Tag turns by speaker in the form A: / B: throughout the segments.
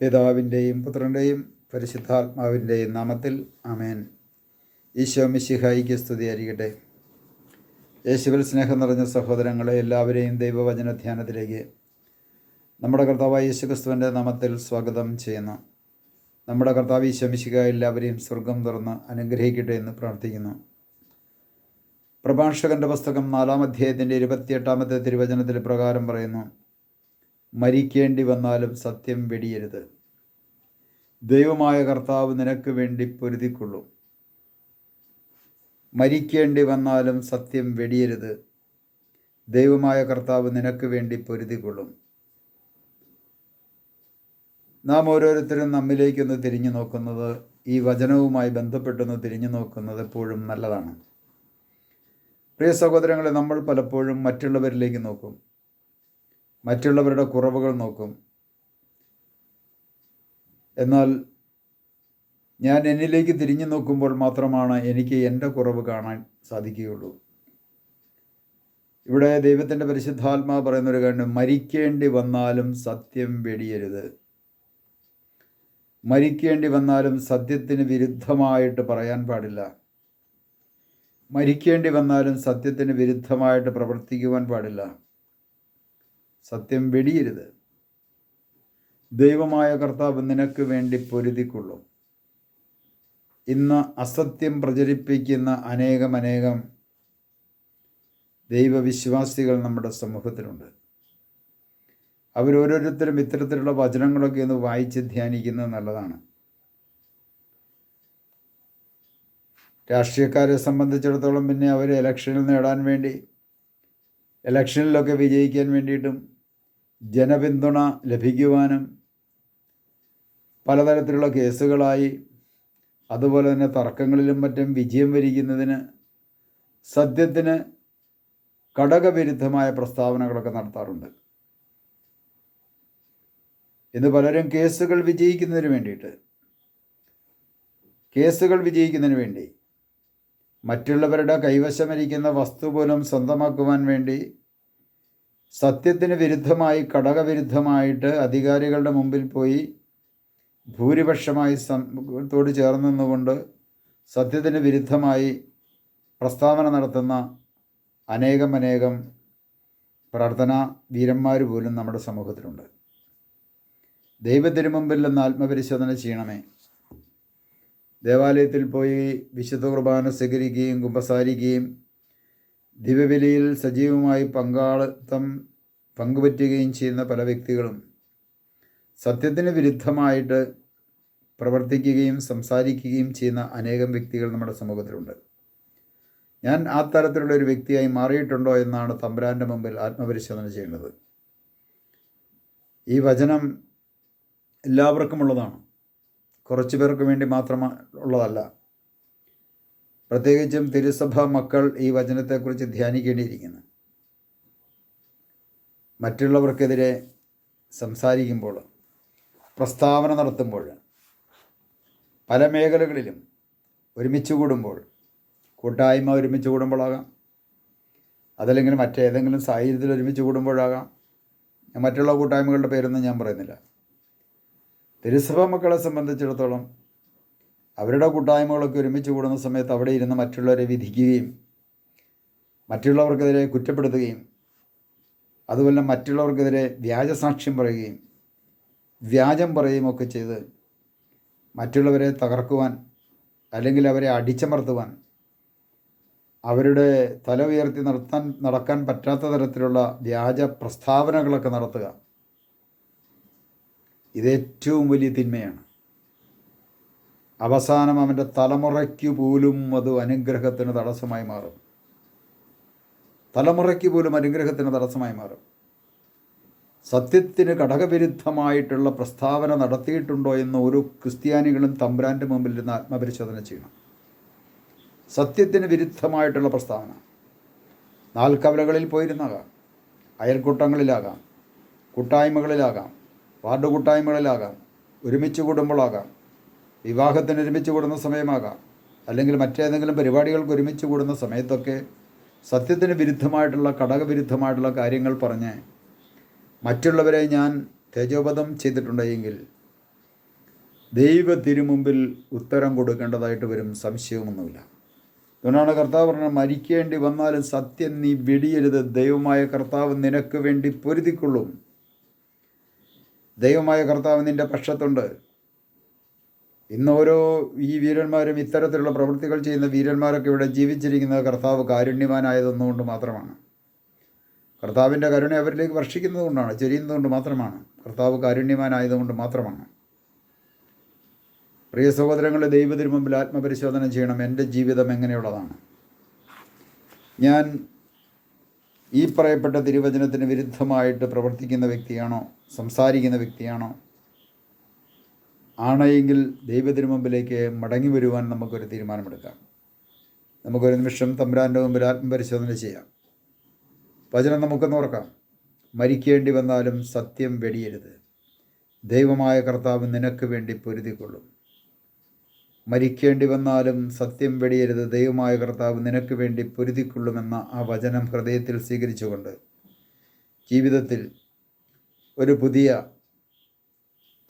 A: പിതാവിന്റെയും പുത്രന്റെയും പരിശുദ്ധാത്മാവിന്റെയും നാമത്തിൽ അമേൻ ഈശോ മിശിഹായിക്ക് സ്തുതിയായിരിക്കട്ടെ. യേശുവിൽ സ്നേഹം നിറഞ്ഞ സഹോദരങ്ങളെ എല്ലാവരെയും ദൈവവചന ധ്യാനത്തിലേക്ക് നമ്മുടെ കർത്താവായ യേശുക്രിസ്തുവിന്റെ നാമത്തിൽ സ്വാഗതം ചെയ്യുന്നു. നമ്മുടെ കർത്താവ് ഈശോ മിശിഹ എല്ലാവരെയും സ്വർഗം തുറന്ന് അനുഗ്രഹിക്കട്ടെ എന്ന് പ്രാർത്ഥിക്കുന്നു. പ്രഭാഷകന്റെ പുസ്തകം നാലാം അധ്യായത്തിന്റെ ഇരുപത്തിയെട്ടാമത്തെ തിരുവചനത്തിൽ പ്രകാരം പറയുന്നു മരിക്കേണ്ടി വന്നാലും സത്യം വെടിയരുത്. ദൈവമായ കർത്താവ് നിനക്ക് വേണ്ടി പൊരുതിക്കൊള്ളും. മരിക്കേണ്ടി വന്നാലും സത്യം വെടിയരുത്. ദൈവമായ കർത്താവ് നിനക്ക് വേണ്ടി പൊരുതിക്കൊള്ളും. നാം ഓരോരുത്തരും നമ്മിലേക്കൊന്ന് തിരിഞ്ഞു നോക്കുന്നത് ഈ വചനവുമായി ബന്ധപ്പെട്ടൊന്ന് തിരിഞ്ഞു നോക്കുന്നത് എപ്പോഴും നല്ലതാണ്. പ്രിയ സഹോദരങ്ങളെ നമ്മൾ പലപ്പോഴും മറ്റുള്ളവരിലേക്ക് നോക്കും. മറ്റുള്ളവരുടെ കുറവുകൾ നോക്കും. എന്നാൽ ഞാൻ എന്നിലേക്ക് തിരിഞ്ഞു നോക്കുമ്പോൾ മാത്രമാണ് എനിക്ക് എന്റെ കുറവ് കാണാൻ സാധിക്കുകയുള്ളൂ. ഇവിടെ ദൈവത്തിന്റെ പരിശുദ്ധാത്മാ പറയുന്നൊരു കാര്യം മരിക്കേണ്ടി വന്നാലും സത്യം വെടിയരുത്. മരിക്കേണ്ടി വന്നാലും സത്യത്തിന് വിരുദ്ധമായിട്ട് പറയാൻ പാടില്ല. മരിക്കേണ്ടി വന്നാലും സത്യത്തിന് വിരുദ്ധമായിട്ട് പ്രവർത്തിക്കുവാൻ പാടില്ല. സത്യം വെടിയരുത്. ദൈവമായ കർത്താവ് നിനക്ക് വേണ്ടി പൊരുതിക്കൊള്ളും. ഇന്ന് അസത്യം പ്രചരിപ്പിക്കുന്ന അനേകം അനേകം ദൈവവിശ്വാസികൾ നമ്മുടെ സമൂഹത്തിലുണ്ട്. അവരോരോരുത്തരും ഇത്തരത്തിലുള്ള വചനങ്ങളൊക്കെ ഒന്ന് വായിച്ച് ധ്യാനിക്കുന്നത് നല്ലതാണ്. രാഷ്ട്രീയക്കാരെ സംബന്ധിച്ചിടത്തോളം പിന്നെ അവർ ഇലക്ഷനിൽ നേടാൻ വേണ്ടി ഇലക്ഷനിലൊക്കെ വിജയിക്കാൻ വേണ്ടിയിട്ടും ജനപിന്തുണ ലഭിക്കുവാനും പലതരത്തിലുള്ള കേസുകളായി അതുപോലെ തന്നെ തർക്കങ്ങളിലും മറ്റും വിജയം വരിക്കുന്നതിന് സത്യത്തിന് ഘടകവിരുദ്ധമായ പ്രസ്താവനകളൊക്കെ നടത്താറുണ്ട്. ഇന്ന് പലരും കേസുകൾ വിജയിക്കുന്നതിന് വേണ്ടിയിട്ട് കേസുകൾ വിജയിക്കുന്നതിന് വേണ്ടി മറ്റുള്ളവരുടെ കൈവശമിരിക്കുന്ന വസ്തു പോലും സ്വന്തമാക്കുവാൻ വേണ്ടി സത്യത്തിന് വിരുദ്ധമായി ഘടകവിരുദ്ധമായിട്ട് അധികാരികളുടെ മുമ്പിൽ പോയി ഭൂരിപക്ഷമായി തോട് ചേർന്ന് നിന്നുകൊണ്ട് സത്യത്തിന് വിരുദ്ധമായി പ്രസ്താവന നടത്തുന്ന അനേകം അനേകം പ്രാർത്ഥനാ വീരന്മാർ പോലും നമ്മുടെ സമൂഹത്തിലുണ്ട്. ദൈവത്തിന് മുമ്പിൽ നിന്ന് ആത്മപരിശോധന ചെയ്യണമേ. ദേവാലയത്തിൽ പോയി വിശുദ്ധ കുർബാന സ്വീകരിക്കുകയും കുമ്പസാരിക്കുകയും ദിവ്യബലിയിൽ സജീവമായി പങ്കാളിത്തം പങ്കുപറ്റുകയും ചെയ്യുന്ന പല വ്യക്തികളും സത്യത്തിന് വിരുദ്ധമായിട്ട് പ്രവർത്തിക്കുകയും സംസാരിക്കുകയും ചെയ്യുന്ന അനേകം വ്യക്തികൾ നമ്മുടെ സമൂഹത്തിലുണ്ട്. ഞാൻ ആ തരത്തിലുള്ള ഒരു വ്യക്തിയായി മാറിയിട്ടുണ്ടോ എന്നാണ് തമ്പുരാന്റെ മുമ്പിൽ ആത്മപരിശോധന ചെയ്യേണ്ടത്. ഈ വചനം എല്ലാവർക്കും ഉള്ളതാണ്. കുറച്ച് പേർക്ക് വേണ്ടി മാത്രം ഉള്ളതല്ല. പ്രത്യേകിച്ചും തിരുസഭ മക്കൾ ഈ വചനത്തെക്കുറിച്ച് ധ്യാനിക്കേണ്ടിയിരിക്കുന്നു. മറ്റുള്ളവർക്കെതിരെ സംസാരിക്കുമ്പോൾ പ്രസ്താവന നടത്തുമ്പോൾ പല മേഖലകളിലും ഒരുമിച്ച് കൂടുമ്പോൾ കൂട്ടായ്മ ഒരുമിച്ച് കൂടുമ്പോഴാകാം. അതല്ലെങ്കിൽ മറ്റേതെങ്കിലും സാഹചര്യത്തിൽ ഒരുമിച്ച് കൂടുമ്പോഴാകാം. മറ്റുള്ള കൂട്ടായ്മകളുടെ പേരൊന്നും ഞാൻ പറയുന്നില്ല. തിരുസഭ മക്കളെ സംബന്ധിച്ചിടത്തോളം അവരുടെ കൂട്ടായ്മകളൊക്കെ ഒരുമിച്ച് കൂടുന്ന സമയത്ത് അവിടെ ഇരുന്ന് മറ്റുള്ളവരെ വിധിക്കുകയും മറ്റുള്ളവർക്കെതിരെ കുറ്റപ്പെടുത്തുകയും അതുപോലെ മറ്റുള്ളവർക്കെതിരെ വ്യാജസാക്ഷ്യം പറയുകയും വ്യാജം പറയുകയും ഒക്കെ ചെയ്ത് മറ്റുള്ളവരെ തകർക്കുവാൻ അല്ലെങ്കിൽ അവരെ അടിച്ചമർത്തുവാൻ അവരുടെ തല ഉയർത്തി നടത്താൻ നടക്കാൻ പറ്റാത്ത തരത്തിലുള്ള വ്യാജ പ്രസ്താവനകളൊക്കെ നടത്തുക. ഇത് ഏറ്റവും വലിയ തിന്മയാണ്. അവസാനം അവന്റെ തലമുറയ്ക്ക് പോലും അത് അനുഗ്രഹത്തിന് തടസ്സമായി മാറും. തലമുറയ്ക്ക് പോലും അനുഗ്രഹത്തിന് തടസ്സമായി മാറും. സത്യത്തിന് ഘടകവിരുദ്ധമായിട്ടുള്ള പ്രസ്താവന നടത്തിയിട്ടുണ്ടോ എന്ന് ഓരോ ക്രിസ്ത്യാനികളും തമ്പ്രാന്റെ മുമ്പിൽ നിന്ന് ആത്മപരിശോധന ചെയ്യണം. സത്യത്തിന് വിരുദ്ധമായിട്ടുള്ള പ്രസ്താവന. നാൽക്കവലകളിൽ പോയിരുന്നാകാം. അയൽക്കൂട്ടങ്ങളിലാകാം. കൂട്ടായ്മകളിലാകാം. വാർഡ് കൂട്ടായ്മകളിലാകാം. ഒരുമിച്ച് കൂടുമ്പോഴാകാം. വിവാഹത്തിന് ഒരുമിച്ച് കൂടുന്ന സമയമാകാം. അല്ലെങ്കിൽ മറ്റേതെങ്കിലും പരിപാടികൾക്ക് ഒരുമിച്ച് കൂടുന്ന സമയത്തൊക്കെ സത്യത്തിന് വിരുദ്ധമായിട്ടുള്ള ഘടകവിരുദ്ധമായിട്ടുള്ള കാര്യങ്ങൾ പറഞ്ഞ് മറ്റുള്ളവരെ ഞാൻ തേജോപദം ചെയ്തിട്ടുണ്ടെങ്കിൽ ദൈവ തിരുമുമ്പിൽ ഉത്തരം കൊടുക്കേണ്ടതായിട്ട് വരും. സംശയമൊന്നുമില്ല. അതുകൊണ്ടാണ് കർത്താവ് പറഞ്ഞത് മരിക്കേണ്ടി വന്നാലും സത്യം നീ വെടിയരുത്. ദൈവമായ കർത്താവ് നിനക്ക് വേണ്ടി പൊരുതിക്കൊള്ളും. ദൈവമായ കർത്താവ് നിന്റെ പക്ഷത്തുണ്ട്. ഇന്ന് ഓരോ ഈ വീരന്മാരും ഇത്തരത്തിലുള്ള പ്രവൃത്തികൾ ചെയ്യുന്ന വീരന്മാരൊക്കെ ഇവിടെ ജീവിച്ചിരിക്കുന്നത് കർത്താവ് കാരുണ്യവാനായതെന്നുകൊണ്ട് മാത്രമാണ്. കർത്താവിന്റെ കരുണ അവരിലേക്ക് വർഷിക്കുന്നത് കൊണ്ടാണ് ചെരിയുന്നതുകൊണ്ട് മാത്രമാണ്. കർത്താവ് കാരുണ്യവാനായതുകൊണ്ട് മാത്രമാണ്. പ്രിയ സഹോദരങ്ങളെ ദൈവത്തിന് മുമ്പിൽ ആത്മപരിശോധന ചെയ്യണം. എന്റെ ജീവിതം എങ്ങനെയുള്ളതാണ്? ഞാൻ ഈ പറയപ്പെട്ട തിരുവചനത്തിന് വിരുദ്ധമായിട്ട് പ്രവർത്തിക്കുന്ന വ്യക്തിയാണോ സംസാരിക്കുന്ന വ്യക്തിയാണോ ആണെങ്കിൽ ദൈവത്തിന് മുമ്പിലേക്ക് മടങ്ങി വരുവാൻ നമുക്കൊരു തീരുമാനമെടുക്കാം. നമുക്കൊരു നിമിഷം തമ്പുരാന്റെ മുമ്പിൽ ആത്മപരിശോധന ചെയ്യാം. വചനം നമുക്കൊന്ന് ഓർക്കാം. മരിക്കേണ്ടി വന്നാലും സത്യം വെടിയരുത്. ദൈവമായ കർത്താവ് നിനക്ക് വേണ്ടി പൊരുതിക്കൊള്ളും. മരിക്കേണ്ടി വന്നാലും സത്യം വെടിയരുത്. ദൈവമായ കർത്താവ് നിനക്ക് വേണ്ടി പൊരുതിക്കൊള്ളുമെന്ന ആ വചനം ഹൃദയത്തിൽ സ്വീകരിച്ചുകൊണ്ട് ജീവിതത്തിൽ ഒരു പുതിയ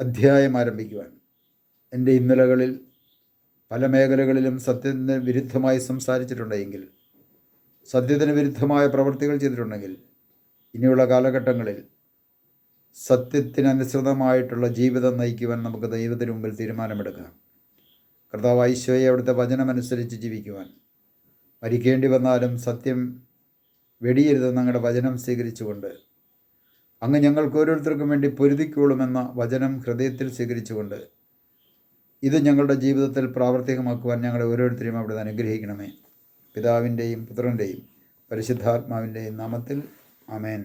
A: അധ്യായം ആരംഭിക്കുവാൻ. എന്റെ ഇന്നലകളിൽ പല മേഖലകളിലും സത്യത്തിന് വിരുദ്ധമായി സംസാരിച്ചിട്ടുണ്ടെങ്കിൽ സത്യത്തിന് വിരുദ്ധമായ പ്രവൃത്തികൾ ചെയ്തിട്ടുണ്ടെങ്കിൽ ഇനിയുള്ള കാലഘട്ടങ്ങളിൽ സത്യത്തിനനുസൃതമായിട്ടുള്ള ജീവിതം നയിക്കുവാൻ നമുക്ക് ദൈവത്തിന് മുമ്പിൽ തീരുമാനമെടുക്കാം. കർത്താവ് ഐശ്വര്യ അവിടുത്തെ വചനമനുസരിച്ച് ജീവിക്കുവാൻ. മരിക്കേണ്ടി വന്നാലും സത്യം വെടിയരുത് ഞങ്ങളുടെ വചനം സ്വീകരിച്ചുകൊണ്ട് അങ്ങ് ഞങ്ങൾക്ക് ഓരോരുത്തർക്കും വേണ്ടി പൊരുതിക്കോളുമെന്ന വചനം ഹൃദയത്തിൽ സ്വീകരിച്ചുകൊണ്ട് ഇത് ഞങ്ങളുടെ ജീവിതത്തിൽ പ്രാവർത്തികമാക്കുവാൻ ഞങ്ങളെ ഓരോരുത്തരെയും അവിടെ അനുഗ്രഹിക്കണമേ. പിതാവിന്റെയും പുത്രന്റെയും പരിശുദ്ധാത്മാവിന്റെയും നാമത്തിൽ അമേൻ